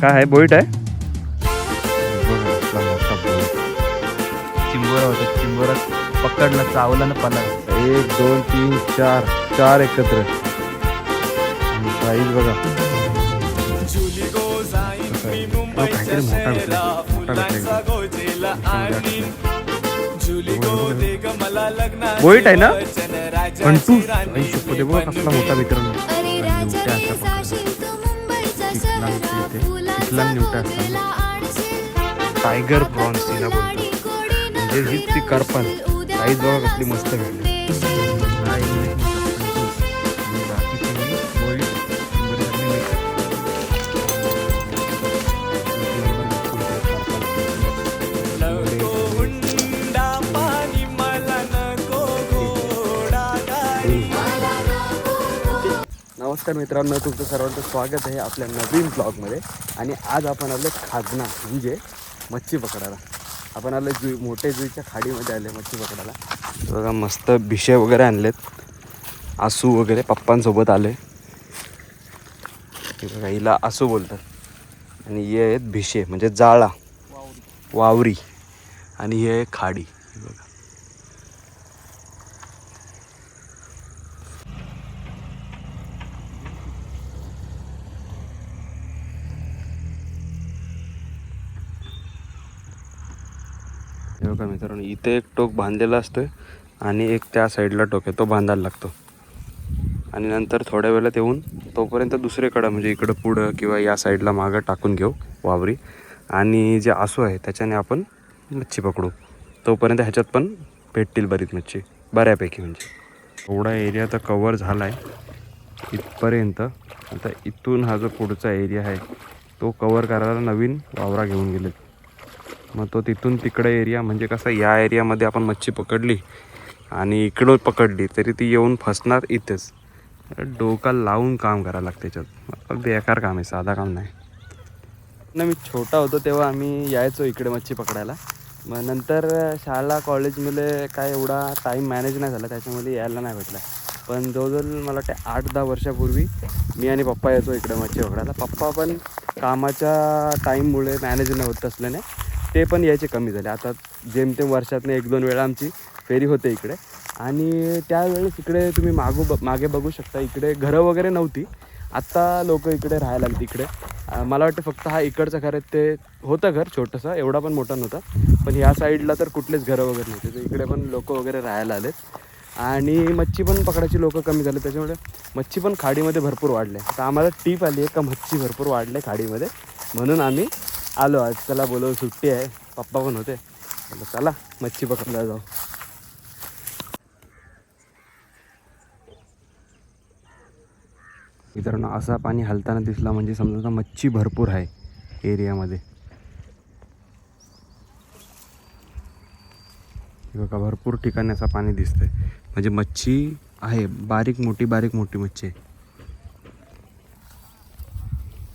काय आहे? बोईट आहे? चिंबोरा होता चिंबोरा पकडला चावला ना पला एक दोन तीन चार चार एकत्र. साईज बघा. हो, काहीतरी मोठा भेटला मोठा भेटला बोईट आहे ना? कंटू आई शपथ बघा कसला मोठा विक्रम इथे. फुलांचा टायगर प्रॉन्स तिला बोलतो. म्हणजे हीच ती करपन साईज बघा कसली मस्त भेटली नमस्कार मित्रांनो तुमचं सर्वांचं स्वागत आहे आपल्या नवीन ब्लॉगमध्ये आणि आज आपण आलो खाजना म्हणजे मच्छी पकडायला. आपण आलो जुई मोठे जुईच्या खाडीमध्ये आले मच्छी पकडायला. बघा मस्त भिशे वगैरे आणलेत. आसू वगैरे पप्पांसोबत आले बघा हिला आसू बोलतात. आणि हे आहेत भिशे म्हणजे जाळा वावरी. आणि हे आहे खाडी. हे बघा मित्रांनो इथे एक टोक बांधलेला असतं आणि एक त्या साईडला टोक आहे तो बांधायला लागतो. आणि नंतर थोड्या वेळात येऊन तोपर्यंत दुसरीकडं म्हणजे इकडं पुढं किंवा या साईडला मागं टाकून घेऊ वावरी. आणि जे आसू आहे त्याच्याने आपण मच्छी पकडू. तोपर्यंत ह्याच्यात पण भेटतील बरीच मच्छी बऱ्यापैकी म्हणजे. एवढा एरिया तर कवर झाला आहे इथपर्यंत आता इथून हा जो पुढचा एरिया आहे तो कवर करायला नवीन वावरा घेऊन गेलेत. मग तो तिथून तिकडे एरिया म्हणजे कसं या एरियामध्ये आपण मच्छी पकडली आणि इकडं पकडली तरी ती येऊन फसणार इथेच. डोका लावून काम करायला लागतं त्याच्यात. बेकार काम आहे साधा काम नाही. ना मी छोटा होतो तेव्हा आम्ही यायचो इकडे मच्छी पकडायला. मग नंतर शाळा कॉलेजमध्ये काय एवढा टाईम मॅनेज नाही झाला त्याच्यामध्ये यायला नाही भेटला. पण जवळजवळ मला वाटते आठ दहा वर्षापूर्वी मी आणि पप्पा यायचो इकडे मच्छी पकडायला. पप्पा पण कामाच्या टाईममुळे मॅनेज नाही होत असल्याने ते पण यायचे कमी झाले. आता जेमतेम वर्षातनं एक दोन वेळा आमची फेरी होते इकडे. आणि त्यावेळेस इकडे तुम्ही मागू ब मागे बघू शकता इकडे घरं वगैरे नव्हती. आत्ता लोक इकडे राहायला लागली इकडे. मला वाटतं फक्त हा इकडचं घर आहे ते होतं घर छोटंसं एवढा पण मोठा नव्हता. पण ह्या साईडला तर कुठलेच घरं वगैरे नव्हते. तर इकडे पण लोक वगैरे राहायला आलेत. आणि मच्छी पण पकडायची लोकं कमी झाले. त्याच्यामुळे मच्छी पण खाडीमध्ये भरपूर वाढले. तर आम्हाला टीप आली आहे का मच्छी भरपूर वाढले खाडीमध्ये. म्हणून आम्ही आलो आज चला बोलव सुट्टी आहे. पप्पा पण होते. चला मच्छी पकडला जाऊ. मित्रांनो असा पाणी हलताना दिसला म्हणजे समजा मच्छी भरपूर आहे एरियामध्ये. बघा भरपूर ठिकाणी असं पाणी दिसतंय. म्हणजे मच्छी आहे बारीक मोठी बारीक मोठी मच्छी आहे.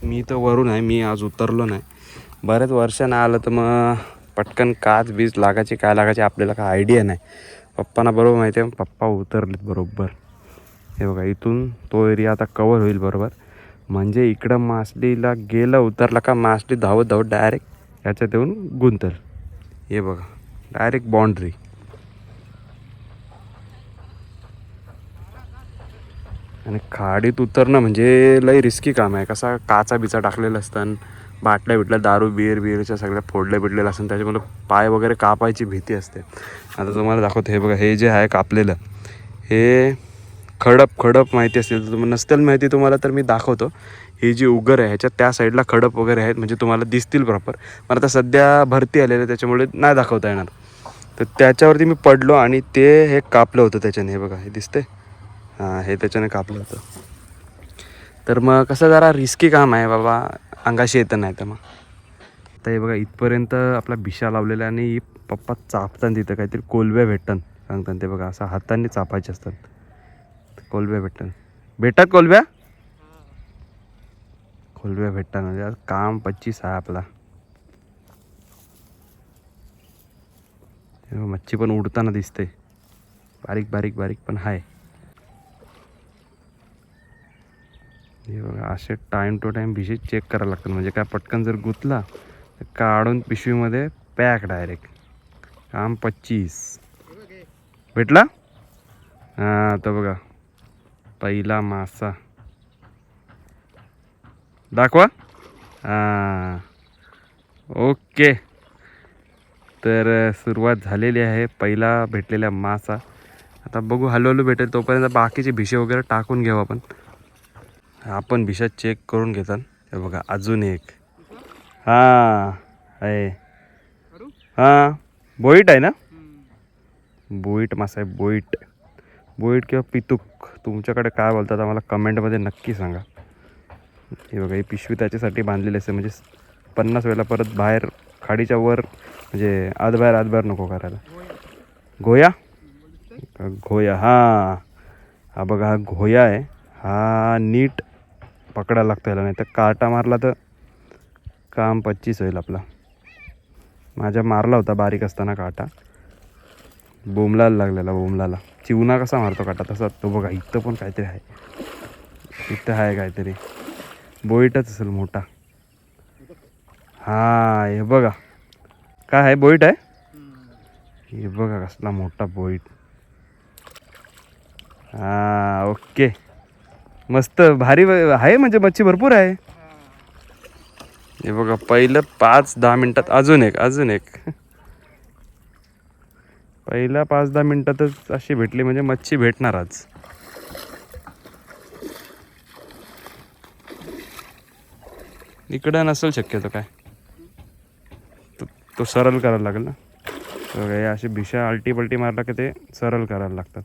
मी तर वरून आहे मी आज उतरलो नाही. बऱ्याच वर्षानं आलं तर मग पटकन काच बीज लागायची काय लागायची आपल्याला काय आयडिया नाही. पप्पांना बरोबर माहिती आहे पप्पा उतरलेत बरोबर. हे बघा इथून तो एरिया आता कवर होईल बरोबर. म्हणजे इकडं मासलीला गेलं उतरला का मासली धावत धावत डायरेक्ट याच्यात येऊन गुंतल. हे बघा डायरेक्ट बाउंड्री आणि खाडीत उतरणं म्हणजे लई रिस्की काम आहे. कसा काचा बिचा टाकलेला असतात बाटल्या बिटल्या दारू बिअर बिअरच्या सगळ्या फोडल्या बिडलेल्या असून त्याच्यामुळे पाय वगैरे कापायची भीती असते. आता तुम्हाला दाखवतो हे बघा हे जे आहे कापलेलं हे खडप खडप माहिती असेल तर तुम्हाला नसतील माहिती तुम्हाला तर मी दाखवतो. ही जी उगर आहे ह्याच्यात त्या साईडला खडप वगैरे आहेत म्हणजे तुम्हाला दिसतील प्रॉपर पण आता सध्या भरती आलेलं आहे त्याच्यामुळे नाही दाखवता येणार. तर त्याच्यावरती मी पडलो आणि ते हे कापलं होतं त्याच्याने हे बघा हे दिसते हां हे त्याच्याने कापलं होतं. तर मग कसं जरा रिस्की काम आहे बाबा. अंगाशी येतं नाही तर मग. आता हे बघा इथपर्यंत आपला भिशा लावलेला आहे आणि पप्पा चापतात तिथं काहीतरी कोलव्या भेटतात. सांगतात ते बघा असं हाताने चापायचे असतात. कोलव्या भेटतात. भेटतात कोलव्या कोलव्या भेटतात म्हणजे काम पच्चीस आहे आपला. मच्छी पण उडताना दिसते बारीक बारीक बारीक पण आहे हे बघा असे टाईम टू टाईम भिशी चेक करायला लागतात. म्हणजे काय पटकन जर गुंतला तर काढून पिशवीमध्ये पॅक डायरेक्ट काम पच्चीस. भेटला? हां तर बघा. पहिला मासा. दाखवा. हां. ओके. तर सुरुवात झालेली आहे. पहिला भेटलेला मासा. आता बघू हळूहळू भेटेल तोपर्यंत बाकीचे भिशे वगैरे टाकून घेऊ आपण. आपण भिशा चेक करून घेतात. हे बघा अजून एक. हां आहे. हां बोईट आहे ना? बोईट मासा आहे बोईट. बोईट किंवा पितूक तुमच्याकडे काय बोलतात आम्हाला कमेंटमध्ये नक्की सांगा. हे बघा ही पिशवी त्याच्यासाठी बांधलेली असते. म्हणजे पन्नास वेळेला परत बाहेर खाडीच्या वर म्हणजे आत बाहेर आत बाहेर नको करायला. घोया? घोया हां. हा बघा हा घोया आहे. हा नीट. पकडायला लागतो याला नाही तर काटा मारला तर काम पच्चीस होईल आपला. माझ्या मारला होता बारीक असताना काटा. बोमलाला लागलेला बोमलाला चिवणा कसा मारतो काटा? तसा तो बघा इथं पण काहीतरी आहे. इथं आहे काहीतरी. बोईटच असेल मोठा. हा हे बघा. काय आहे? बोईट आहे? हे बघा कसला मोठा बोईट. हा ओके. मस्त भारी आहे म्हणजे मच्छी भरपूर आहे. हे बघा पहिलं पाच दहा मिनिटात अजून एक अजून एक. पहिल्या पाच दहा मिनिटातच अशी भेटली म्हणजे मच्छी भेटणार आज. इकडं नसेल शक्यतो काय? तो तो सरळ करायला लागेल ना? बघा हे असे भिशा आलटी पलटी मारला की ते सरळ करायला लागतात.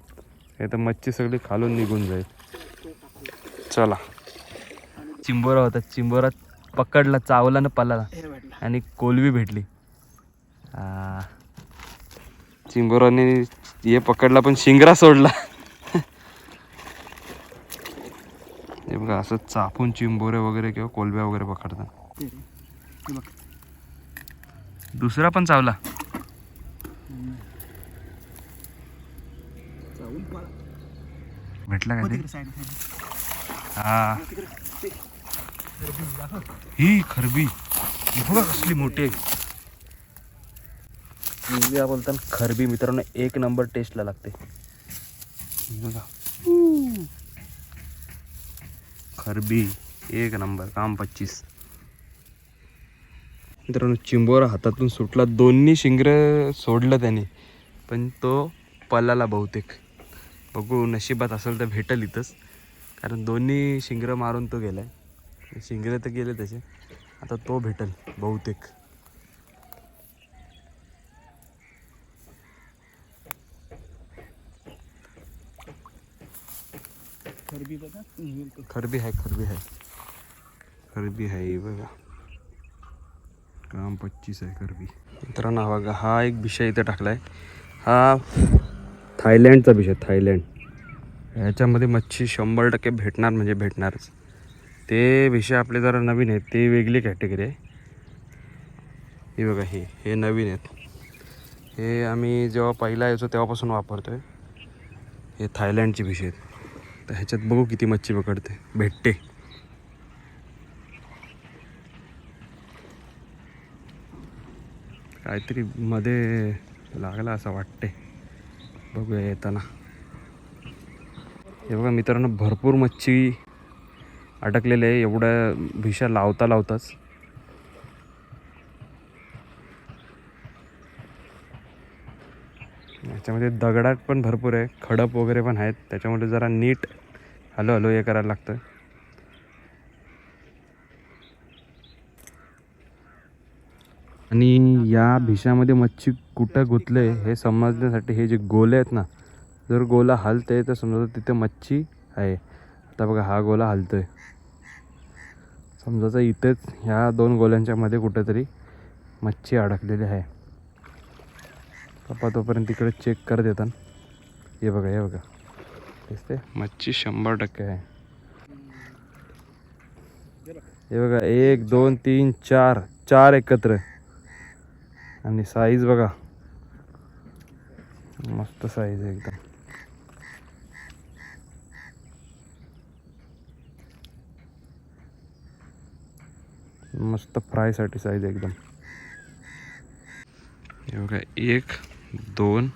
हे तर मच्छी सगळी खालून निघून जाईल. चला चिंबोरा होता. चिंबोरा पकडला चावला ना पलाला आणि कोलबी भेटली. चिंबोराने हे पकडला पण शिंगरा सोडला. हे बघा असं चापून चिंबोरे वगैरे किंवा कोलब्या वगैरे पकडतात. दुसरा पण चावला. भेटला का ते? हा. ही खरबी. बघा कसली मोठी बोलताना खरबी मित्रांनो एक नंबर टेस्टला लागते. बघा. खरबी एक नंबर काम पच्चीस. मित्रांनो चिंबोरा हातातून सुटला. दोन्ही शिंगर सोडलं त्याने पण तो पलाला बहुतेक. बघू नशिबात असेल तर भेटेल इथंच. कारण दोन्ही शिंगरं मारून तो गेलाय. शिंगरे तर गेले त्याचे आता तो भेटेल बहुतेक. खरबी आहे खरबी आहे. खरबी आहे बघा. काम पच्चीस आहे खरबी. मित्रांनो हा बघा हा एक विषय इथं टाकला आहे हा थायलँडचा विषय थायलँड. ह्याच्यामध्ये मच्छी शंभर टक्के भेटणार म्हणजे भेटणारच. ते विषय आपले जरा नवीन आहेत ते वेगळी कॅटेगरी आहे. हे बघा हे हे नवीन आहेत. हे आम्ही जेव्हा पहिला यायचो तेव्हापासून वापरतो आहे हे थायलँडचे विषय आहेत. तर ह्याच्यात बघू किती मच्छी पकडते. भेटते. काहीतरी मध्ये लागला असं वाटते. बघूया येताना. हे बघा मित्रांनो भरपूर मच्छी अडकलेले आहे. एवढ्या भिशा लावता लावताच. याच्यामध्ये दगडाट पण भरपूर आहे. खडप वगैरे पण आहेत. त्याच्यामध्ये जरा नीट हलो हलो हे करायला लागतं आणि या भिशामध्ये मच्छी कुठं गुंतले हे समजण्यासाठी हे जे गोले आहेत ना जर गोला हलते तर समजा तिथे मच्छी आहे. आता बघा हा गोला हलतोय. समजायचं इथेच ह्या दोन गोल्यांच्या मध्ये कुठेतरी मच्छी अडकलेली आहे. पप्पा तोपर्यंत तिकडे चेक करत येतात. हे बघा हे बघा. दिसते मच्छी शंभर टक्के आहे. हे बघा एक दोन तीन चार चार एकत्र. आणि साईज बघा. मस्त साईज आहे एकदम. मस्त फ्रायसाठी साईज एकदम. हे बघा एक दोन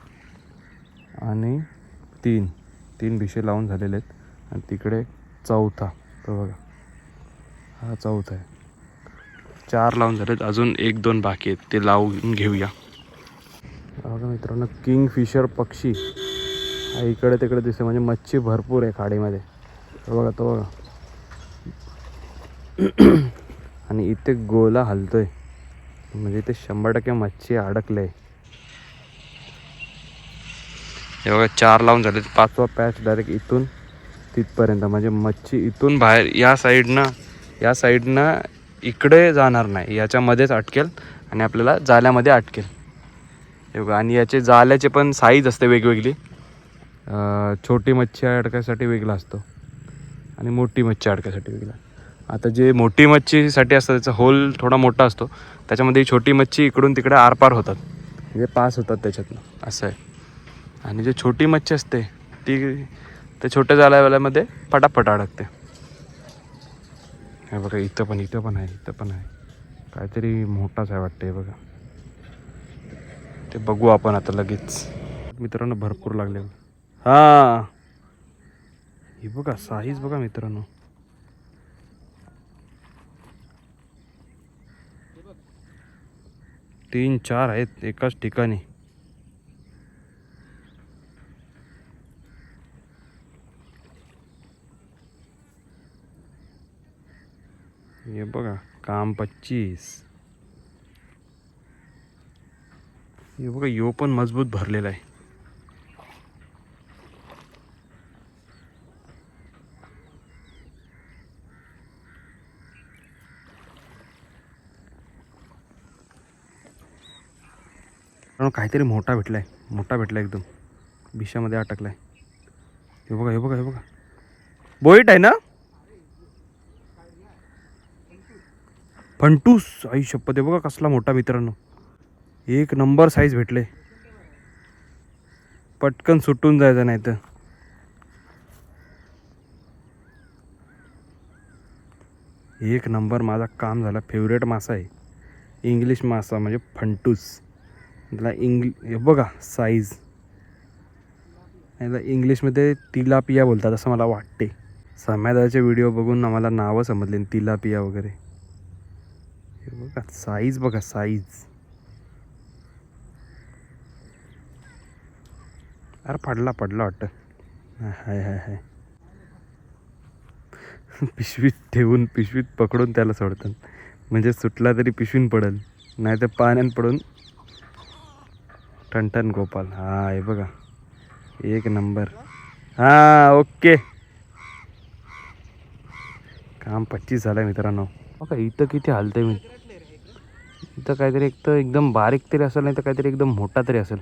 आणि तीन. तीन भिशे लावून झालेले आहेत. आणि तिकडे चौथा. तो बघा. हा चौथा आहे. चार लावून झालेत. अजून एक दोन बाकी आहेत. ते लावून घेऊया. बघा मित्रांनो किंग फिशर पक्षी. हा इकडे तिकडे दिसते म्हणजे मच्छी भरपूर आहे खाडीमध्ये. तो बघा तो बघा. आणि इथे गोला हलतोय. म्हणजे इथे शंभर टक्के मच्छी अडकले. हे चार लावून झाले पाचवा पॅच डायरेक्ट इथून तिथपर्यंत. म्हणजे मच्छी इथून बाहेर या साईडनं या साईडनं इकडे जाणार नाही. याच्यामध्येच अटकेल आणि आपल्याला जाल्यामध्ये अटकेल. हे आणि याचे जाल्याचे पण साईज असते वेगवेगळी. छोटी मच्छी अडकायसाठी वेगळा असतो. आणि मोठी मच्छी अडकायसाठी वेगळा. आता जे मोठी मच्छीसाठी असतं त्याचा होल थोडा मोठा असतो त्याच्यामध्ये छोटी मच्छी इकडून तिकडे आरपार होतात. म्हणजे पास होतात त्याच्यातनं. असं आहे. आणि जे छोटी मच्छी असते ती ते छोट्या जाळ्यावाल्यामध्ये पटापट अडकते. हे बघा इथं पण इथं पण आहे इथं पण आहे. काहीतरी मोठाच आहे वाटतं हे बघा. ते बघू आपण आता लगेच. मित्रांनो भरपूर लागले. हा. हे बघा साईज बघा मित्रांनो. तीन चार आहेत एकाच ठिकाणी. हे बघा काम पच्चीस. हे बघा यो पण मजबूत भरलेला आहे. कारण काहीतरी मोठा भेटला आहे मोठा भेटला एकदम. बिशामध्ये अटकलाय. हे बघा हे बघा हे बघा. बोईट आहे ना? फंटूस आई शपथ. आहे बघा कसला मोठा मित्रांनो. एक नंबर साईज भेटले. पटकन सुटून जायचं नाही तर एक नंबर माझा काम झाला. फेवरेट मासा आहे. इंग्लिश मासा म्हणजे फंटूस. त्याला इंग्ल बघा साईज याला इंग्लिशमध्ये तिलापिया बोलतात असं मला वाटते. समादाचे व्हिडिओ बघून आम्हाला नावं समजले तिलापिया वगैरे. हे बघा साईज बघा साईज अरे पडला पडला वाटतं. हाय हाय हाय पिशवीत ठेवून पिशवीत पकडून त्याला सोडतात. म्हणजे सुटला तरी पिशवीन पडेल नाही तर पाण्यात पडून टनटन गोपाल. हा हे बघा. एक नंबर. हा ओके. काम पच्चीस झालं मित्रांनो. बघा इथं किती हलतंय मी. इथं काहीतरी एक तर एकदम बारीक तरी असेल नाही तर काहीतरी एकदम मोठा तरी असेल.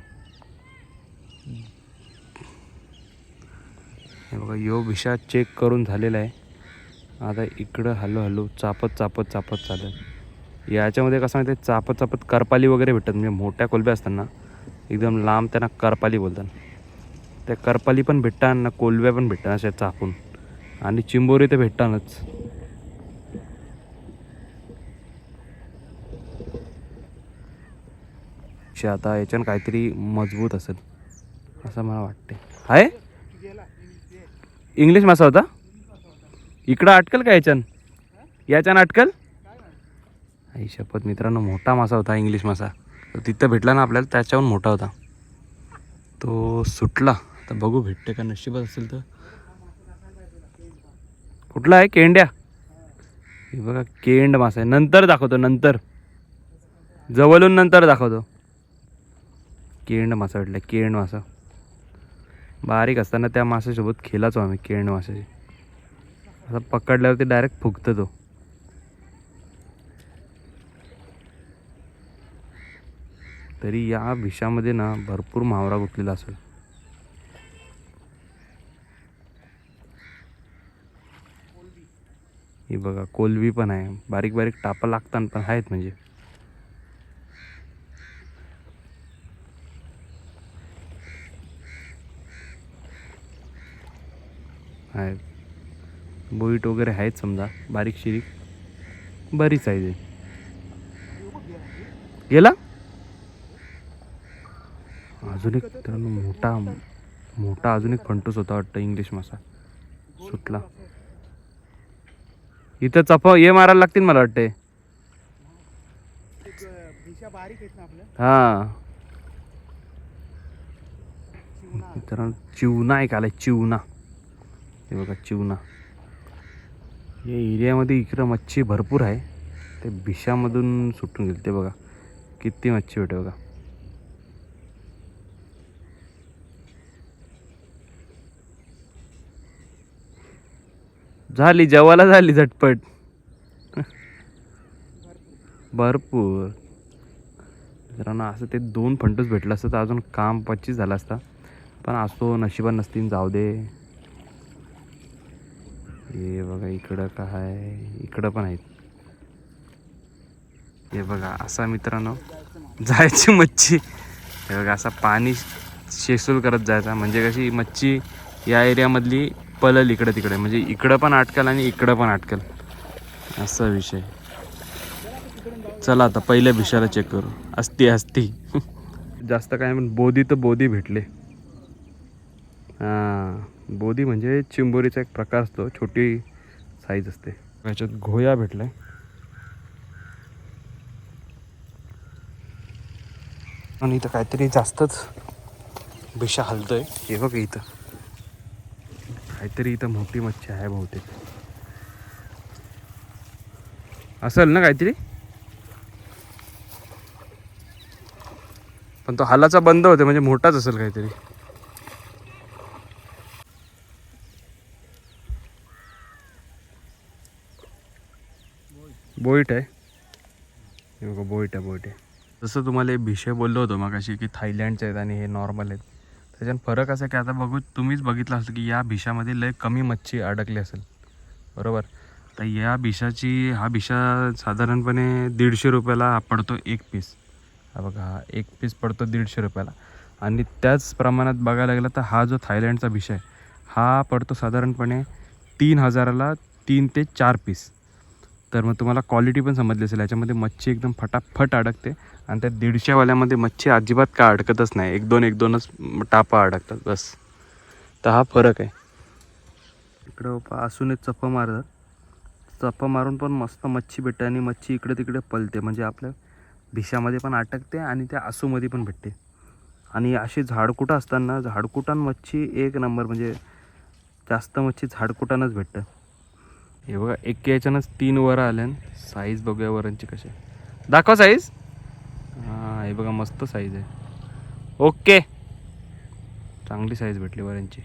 हे बघा यो विषा चेक करून झालेला आहे. आता इकडं हलू हलू चापत चापत चापत चालेल याच्यामध्ये कसं माहिती आहे चापत चापत करपाली वगैरे भेटतात म्हणजे मोठ्या कोलब्या असताना. एकदम लांब त्यांना करपाली बोलतात. त्या करपाली पण भेटतात ना कोलव्या पण भेटतात अशा चापून आणि चिंबोरी तर भेटतानच. आता याच्यानं काहीतरी मजबूत असेल असं मला वाटते आहे इंग्लिश मासा होता? इकडं अटकल का याच्यान? याच्यानं अटकल? आई शपथ मित्रांनो मोठा मासा होता इंग्लिश मासा. तो तिथं भेटला ना आपल्याला त्याच्याहून मोठा होता. तो सुटला. तर बघू भेटते का नशिबात असेल तर. कुठला आहे? केंड्या. हे बघा केंड मासा आहे. नंतर दाखवतो नंतर. जवळून नंतर दाखवतो. केंड मासा भेटला केंड मासा. बारीक असताना त्या माशासोबत खेळाचो आम्ही केंड माशाची. असं पकडल्यावरती डायरेक्ट फुगतो तो. तरी या भिशामध्ये ना भरपूर मावरा गुंतलेला असेल ही बघा कोलवी पण आहे. बारीक बारीक टापा लागतात पण आहेत म्हणजे. आहेत. बोईट वगैरे आहेत समजा बारीक शिरीक. बरीच आहे गेला? अजून एक मित्रांनो मोठा मोठा अजून एक फंटूस होता वाटतं इंग्लिश मासा. सुटला. इथं चपा ये मारायला लागतील मला वाटते हा. मित्रांनो चिवना एक आलाय चिवना. हे बघा चिवना. या एरियामध्ये इकडं मच्छी भरपूर आहे. ते बिशामधून सुटून गेली ते बघा. किती मच्छी भेटे बघा. झाली जेवायला झाली झटपट. भरपूर. मित्रांनो असं ते दोन फंटूस भेटलं असतं तर अजून काम पच्चीस झालं असता. पण असो नशिबा नसतील जाऊ दे. हे बघा इकडं काय इकडं पण आहेत. हे बघा असा मित्रांनो जायची मच्छी. हे बघा असा पाणी शेसूल करत जायचा. म्हणजे कशी मच्छी या एरियामधली पलल इकडे तिकडे म्हणजे इकडं पण अटकल आणि इकडं पण अटकल. असा विषय. चला आता पहिल्या भिशाला चेक करू. असती असती जास्त काय म्हण बोधी तर बोधी भेटले. हां बोधी म्हणजे चिंबोरीचा एक प्रकार असतो छोटी साईज असते. याच्यात घोया भेटलाय. आणि इथं काहीतरी जास्तच भिशा हलतोय. हे बघ इथं. काहीतरी इथं मोठी मच्छी आहे बहुतेक. असेल ना काहीतरी? पण तो हालाचा बंद होते म्हणजे मोठाच असेल काहीतरी. बोईट आहे. बघा बोईट आहे बोईट आहे. जसं तुम्हाला हे भिशे बोललो होतो मग अशी की थायलँडचे आहेत आणि हे नॉर्मल आहेत. त्याच्यात फरक असा की आता बघू तुम्हीच बघितलं असेल की या भिशामध्ये लय कमी मच्छी अडकली असेल. बरोबर? तर या भिशाची हा भिशा साधारणपणे दीडशे रुपयाला पडतो एक पीस हा बघा हा एक पीस पडतो दीडशे रुपयाला. आणि त्याच प्रमाणात बघायला गेलं तर हा जो थायलँडचा भिशा आहे हा पडतो साधारणपणे तीन हजाराला तीन ते चार पीस तर मग तुम्हाला क्वालिटी पण समजली असेल. याच्यामध्ये मच्छी एकदम फटाफट अडकते आणि त्या दीडशेवाल्यामध्ये मच्छी अजिबात का अडकतच नाही. एक दोन एक दोनच टापा अडकतात बस. तर हा फरक आहे. इकडं पा- असून एक चप्पा मारतात. चप्पा मारून पण मस्त मच्छी भेटते आणि मच्छी इकडे तिकडे पलते. म्हणजे आपल्या भिशामध्ये पण अटकते आणि त्या आसूमध्ये पण भेटते. आणि अशी झाडकुटं असताना झाडकुटान मच्छी एक नंबर म्हणजे जास्त मच्छी झाडकुटानच भेटतं. हे बघा एक याच्यानंच तीन वर आल्या साईज बघूया वरांची कशी. दाखवा साईज हां हे बघा मस्त साईज आहे. ओके चांगली साईज भेटली वरांची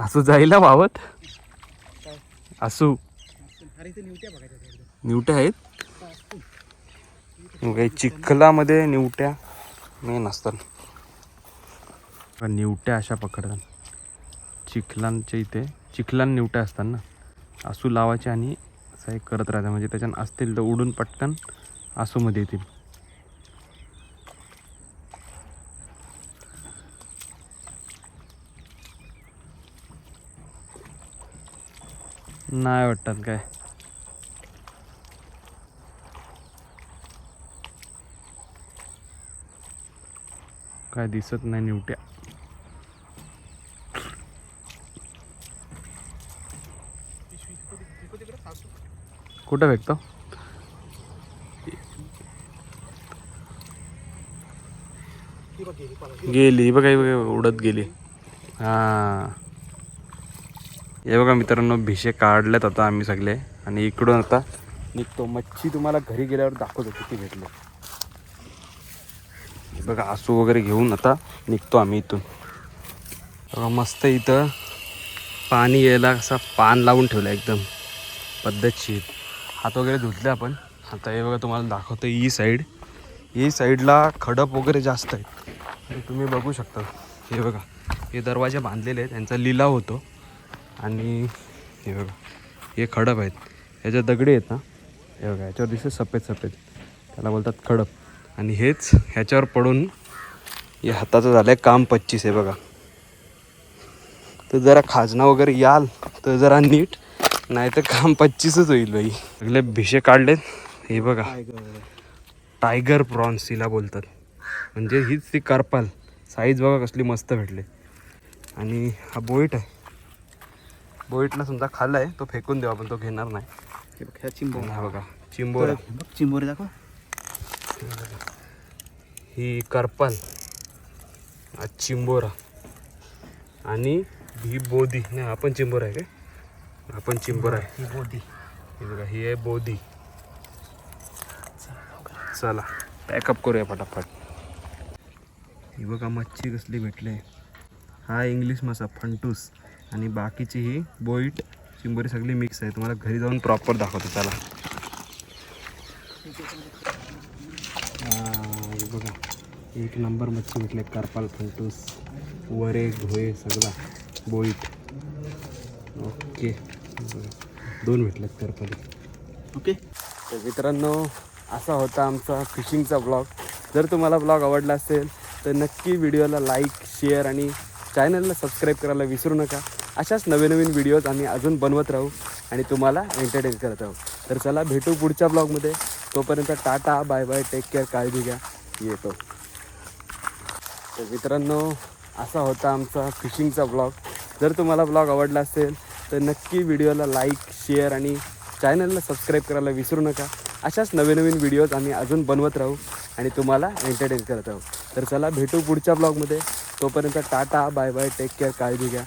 असू जाईला वावत असू. निवट्या आहेत? चिखलामध्ये निवट्या. मेन असतात. निवट्या अशा पकडतात. चिखलांच्या इथे चिखलान निवट्या असतात ना आसू लावायचे आणि असं हे करत राहतात म्हणजे त्याच्यानं असतील तर उडून पटकन आसूमध्ये येतील. नाही वाटतात काय. काय दिसत नाही निवट्या. कुठं फेकतो? गेली बघा हे बघा उडत गेली. हां. हे बघा मित्रांनो भिशे काढलेत आता आम्ही सगळे. आणि इकडून आता निघतो. मच्छी तुम्हाला घरी गेल्यावर दाखवतो किती भेटले. बघा आसू वगैरे घेऊन आता निघतो आम्ही इथून. बघा मस्त इथं पाणी यायला असा पान लावून ठेवलं एकदम. पद्धतशीर. हात वगैरे धुतले आपण. आता हे बघा तुम्हाला दाखवतो ही साईड ही साईडला खडप वगैरे जास्त आहेत. आणि तुम्ही बघू शकता. हे बघा. हे दरवाजे बांधलेले आहेत. त्यांचा लिलाव होतो. आणि हे बघा. हे खडप आहेत. ह्याच्या दगडे आहेत ना. हे बघा. ह्याच्यावर दिसते सफेद सफेद. त्याला बोलतात खडप. आणि हेच ह्याच्यावर पडून हे हाताचं झालं आहे काम पच्चीस. आहे बघा. तर जरा खाजना वगैरे याल तर जरा नीट. नाही तर काम पच्चीसच होईल बाई. सगळे भिशे काढलेत. हे बघा. टायगर प्रॉन्स हिला बोलतात. म्हणजे हीच ती करपाल. साईज बघा कसली मस्त भेटली. आणि हा बोईट आहे. बोईटला समजा खाल्ला आहे तो फेकून देऊ आपण तो घेणार नाही. हे बघ ह्या चिंबो आणि हा बघा चिंबोरा चिंबोरी दाखव. ही करपाल. हा चिंबोरा. आणि ही बोधी नाही हा पण चिंबोरा आहे काय? हा पण चिंबोरा आहे. ही बोधी. ही बघा ही आहे बोधी. चला पॅकअप करूया फटाफट ही बघा मच्छी कसली भेटली. हा इंग्लिश मासा फंटूस. आणि बाकीची ही बोईट चिंबोरी सगळी मिक्स आहे. तुम्हाला घरी जाऊन प्रॉपर दाखवतो चला. बघा. एक नंबर मच्छी भेटले करपाल फंटूस वरे घोये सगळा बोईट. ओके. दोन भेटलेत करपाली ओके तर मित्रांनो असा होता आमचा फिशिंगचा ब्लॉग जर तुम्हाला ब्लॉग आवडला असेल तर नक्की व्हिडिओला लाईक शेअर आणि चॅनलला सबस्क्राईब करायला विसरू नका. अशाच नवीन नवीन व्हिडिओज आम्ही अजून बनवत राहू आणि तुम्हाला एंटरटेन करत राहू. तर चला भेटू पुढच्या ब्लॉगमध्ये तोपर्यंत tata bye bye take care काळजी घ्या. येतो. तर मित्रांनो असा होता आमचा फिशिंगचा ब्लॉग जर तुम्हाला ब्लॉग आवडला असेल तर नक्की व्हिडिओला लाईक शेअर आणि चॅनलला सबस्क्राईब करायला विसरू नका. अशाच नवीन नवीन व्हिडिओज आम्ही अजून बनवत राहू आणि तुम्हाला एंटरटेन करत राहू. तर चला भेटू पुढच्या ब्लॉगमध्ये तोपर्यंत tata bye bye take care काळजी घ्या.